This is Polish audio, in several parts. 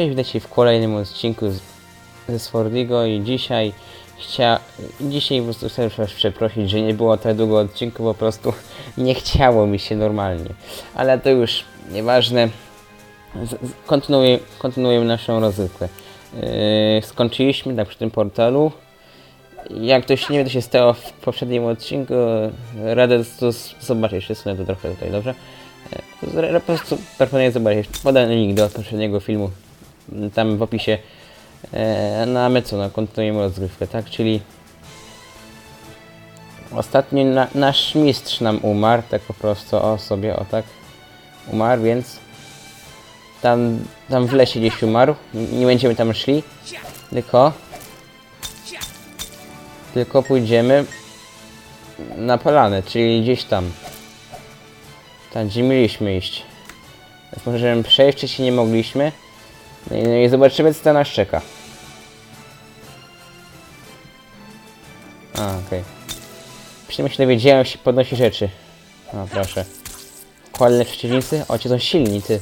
Cześć, witajcie w kolejnym odcinku z, ze Swordigo i dzisiaj chcia... Dzisiaj po prostu chcę was przeprosić, że nie było tak długo odcinku, po prostu nie chciało mi się normalnie. Ale to już nieważne. Z, z, kontynuuję, kontynuujemy naszą rozrywkę. Yy, skończyliśmy tak przy tym portalu. Jak ktoś nie wie, co się stało w poprzednim odcinku, radę to zobaczyć wszystko to trochę tutaj, dobrze? Yy, Po prostu proponuję zobaczyć. Podam link do poprzedniego filmu tam w opisie. No a my co, no, kontynuujemy rozgrywkę, tak? Czyli ostatnio na, nasz mistrz nam umarł, tak po prostu, o sobie, o tak. Umarł, więc tam, tam w lesie gdzieś umarł. Nie będziemy tam szli, tylko tylko pójdziemy na polanę, czyli gdzieś tam. Tam, gdzie mieliśmy iść. Możemy przejść, czy się nie mogliśmy. No i, no i zobaczymy, co nas czeka. A, okej. Przynajmniej się dowiedziałem, się podnosi rzeczy. O, proszę. Kolejne przeciwnicy? O, ci są silni, ty.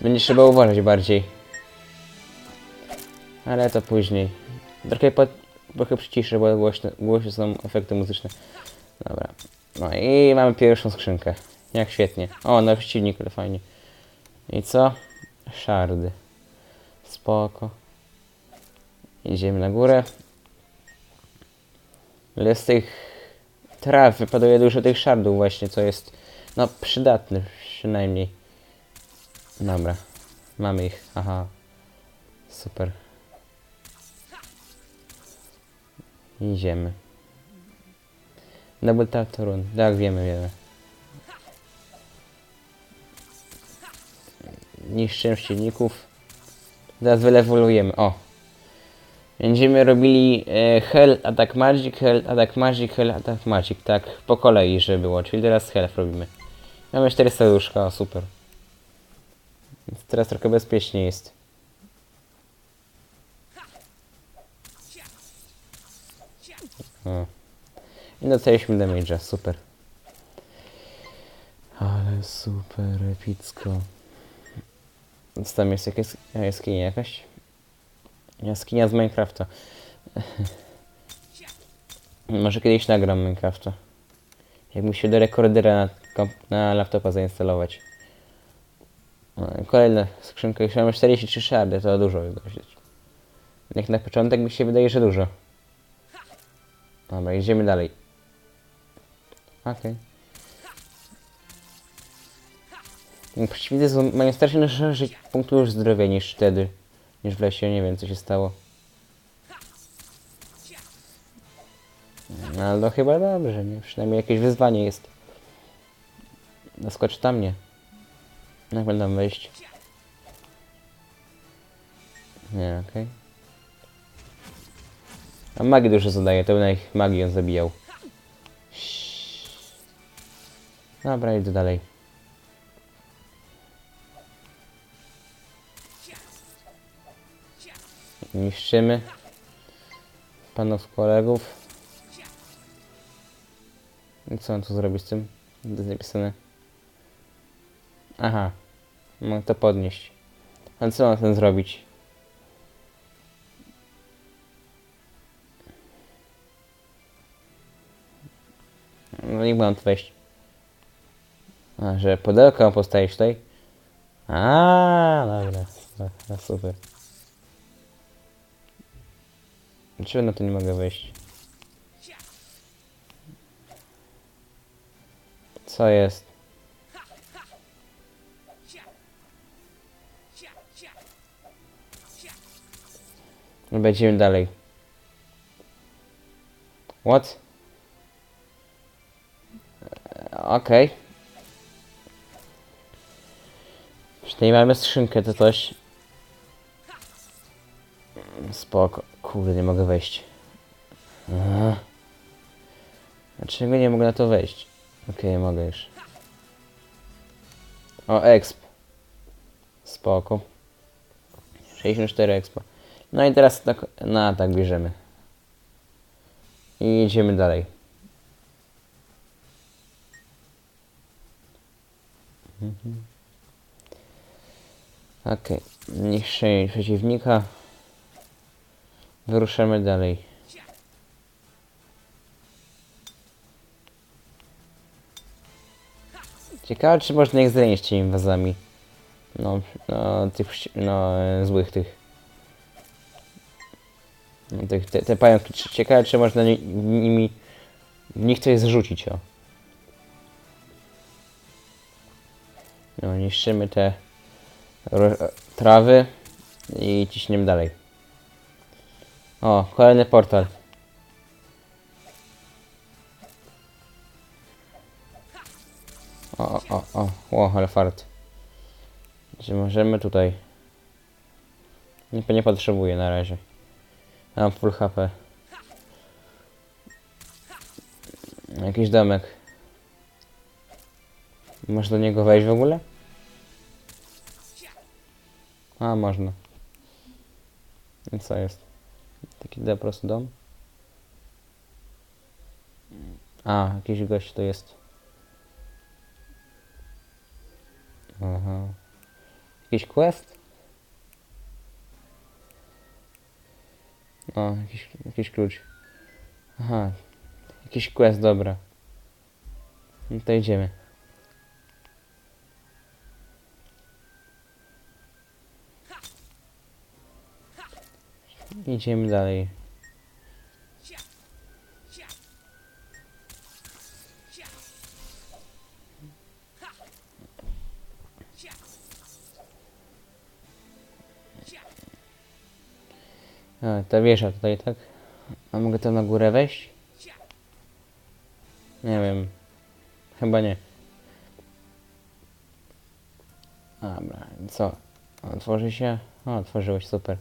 Będzie trzeba uważać bardziej. Ale to później. Trochę, trochę przyciszę, bo głośne, głośne są efekty muzyczne. Dobra. No i mamy pierwszą skrzynkę. Jak świetnie. O, nowy przeciwnik, ale fajnie. I co? Szardy. Spoko. Idziemy na górę. Ale z tych traw wypaduje dużo tych szardów właśnie, co jest no przydatne przynajmniej. Dobra. Mamy ich. Aha. Super. Idziemy. Double tap to run. Tak, wiemy, wiemy. Niszczymy przeciwników. Teraz wylewolujemy. O! Będziemy robili e, Hell, Attack Magic, Hell, Attack Magic, Hell, Attack Magic. Tak, po kolei, żeby było. Czyli teraz Hell robimy. Mamy 4 serduszka, super. Więc teraz trochę bezpiecznie jest. O. I docaliśmy damage'a, super. Ale super epicko. Co tam jest? Jakaś jaskinia jakaś? Jaskinia z Minecrafta. Może kiedyś nagram Minecrafta. Jak mi się do rekordera na, na laptopa zainstalować. No, Kolejna skrzynka. Już mamy 43 szardy, to dużo dosyć. Jak na początek mi się wydaje, że dużo. Dobra, idziemy dalej. Okej. Przeciwnicy mają strasznie dużo ży- punktów zdrowia niż wtedy. Niż w lesie, nie wiem co się stało. No, ale to chyba dobrze, nie? Przynajmniej jakieś wyzwanie jest. Naskocz tam mnie. Jak będę wejść? Nie, okej. A magii dużo zadaje, to na ich magii on zabijał. Dobra, idę dalej. Niszczymy panów kolegów. I co on tu zrobi z tym? To jest napisane. Aha. Mogę to podnieść. A co mam ten zrobić? No nie mam tu wejść. A, że pudełko postawić tutaj? A, dobra super. Dlaczego na to nie mogę wejść? Co jest? No Będziemy dalej. What? E, Okej. Przynajmniej mamy skrzynkę, to coś. Spoko. Kurde, nie mogę wejść. Aha. Dlaczego nie mogę na to wejść? Okej, mogę już. O, exp. Spoko. 64 expo. No i teraz tak, na tak bierzemy. I idziemy dalej. Mhm. Okej, niszczenie przeciwnika. Wyruszamy dalej. Ciekawe, czy można ich zranić tymi wazami. No, no, tych, no, złych tych. No, te, te pająki. Ciekawe, czy można ni- nimi, w nich coś zrzucić, o. No, niszczymy te trawy i ciśniemy dalej. O, kolejny portal. O, o, o, o, ale fart. Czy możemy tutaj? Nie, nie potrzebuję na razie. Mam full HP. Jakiś domek. Można do niego wejść w ogóle? A, można. I co jest? Taki po prostu dom? A, jakiś gość to jest. Aha. Jakiś quest? O, jakiś, jakiś klucz. Aha. Jakiś quest, dobra. No to idziemy. Idziemy dalej. A, ta wieża tutaj, tak? A mogę tam na górę wejść? Nie wiem. Chyba nie. Dobra, co? Otworzy się? O, otworzyłeś, super.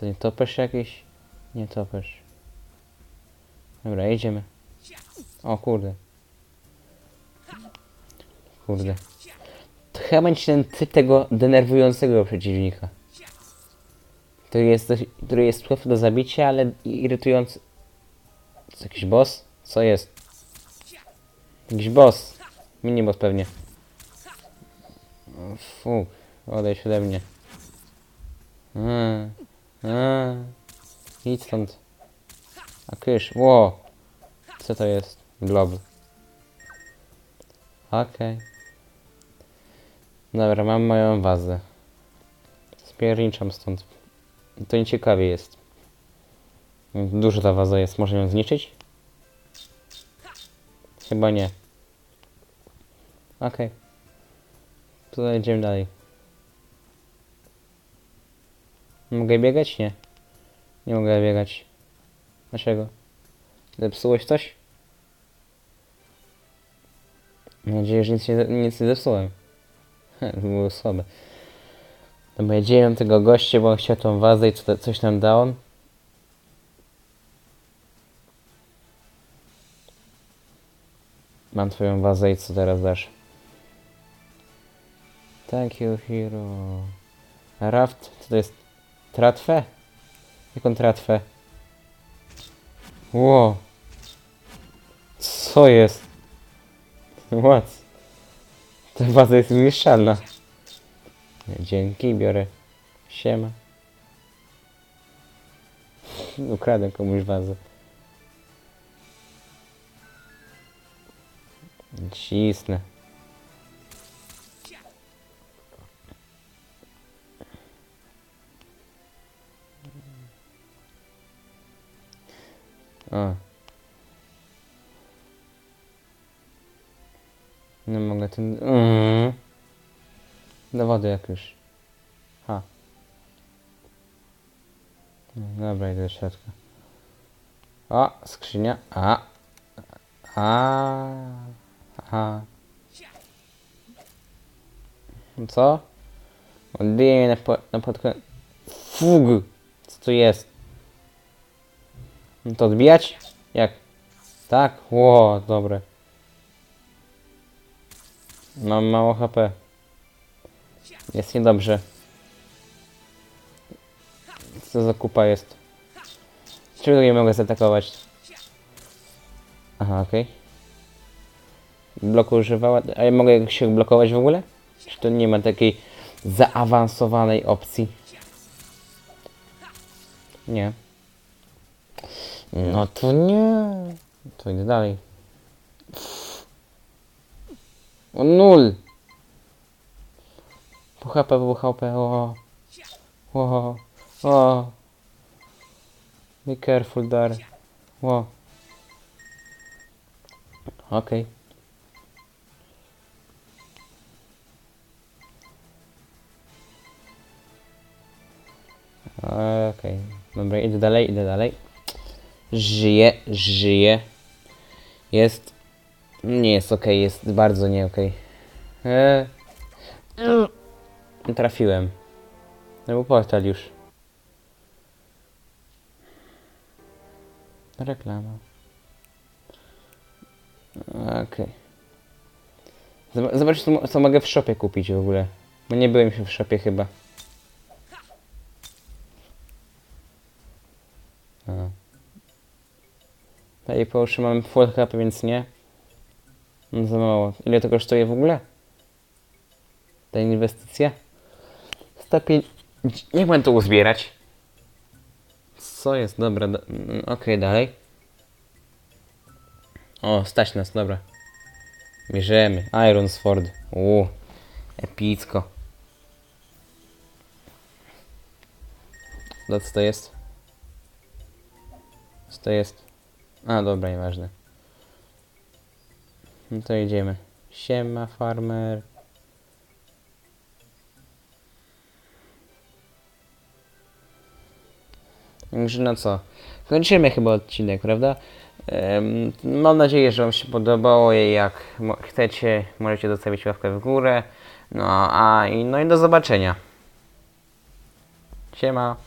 To nie topesz jakiś? Nie topesz. Dobra, idziemy. O kurde. Kurde. To chyba będzie ten typ tego denerwującego przeciwnika. Który jest, który jest łatwy do zabicia, ale irytujący. Jest jakiś boss? Co jest? Jakiś boss. Mini boss pewnie. O, Fu, odejdź ode mnie. Mm. A, idź stąd. A kysz, ło! Co to jest? Glob. Okej. Dobra, mam moją wazę. Spierniczam stąd. To nieciekawie jest. Dużo ta waza jest, można ją zniszczyć? Chyba nie. Okej. To idziemy dalej. Mogę biegać? Nie. Nie mogę biegać. Dlaczego? Zepsułeś coś? Mam nadzieję, że nic nie, nic nie zepsułem. to było słabe. Dobra, jedziemy tego gościa, bo on chciał tą wazę i co, coś nam dał. Mam twoją wazę i co teraz dasz? Thank you, hero. Raft, co to jest? Tratwę? Jaką tratwę? Ło! Co jest? What? Ta baza jest nieszczalna. Dzięki, biorę. Siema. Ukradłem komuś wazę. Cisnę. A. Nie mogę ten... Mm. Do wody jak już. Ha. Dobra, idę do środka. O, skrzynia. A. A. A. Co? Odbije mnie na, po, na podkład. Fug! Co to jest? No To odbijać? Jak? Tak? Ło, dobre. Mam mało HP. Jest niedobrze. Co za kupa jest? Czego nie mogę zaatakować? Aha, okej. Bloku używała. A ja mogę się blokować w ogóle? Czy to nie ma takiej zaawansowanej opcji. Nie. No to nie. To idę dalej. O nul. Po HP, po HP, o. O. O. Be careful there. O. Okej. Okej, dobra, idę dalej, idę dalej. Żyje, żyje. Jest. Nie jest okej, jest bardzo nie okej. Eee. Trafiłem. No był portal już. Reklama. Okej. Zob- Zobacz, co, co mogę w shopie kupić w ogóle. Bo nie byłem się w shopie chyba. Tutaj połóżmy mam full HP, więc nie. No za mało. Ile to kosztuje w ogóle? Ta inwestycja? 105... Niech będę to uzbierać. Co jest? Dobra, do... mm, okej, dalej. O, stać nas, dobra. Bierzemy. Iron Sword. Uuu, epicko. No co to jest? Co to jest? A, dobra, nieważne. No to idziemy. Siema, farmer. Także no co? Kończymy chyba odcinek, prawda? Em, mam nadzieję, że Wam się podobało. Jak mo- chcecie, możecie zostawić łapkę w górę. No a i, no i do zobaczenia. Siema.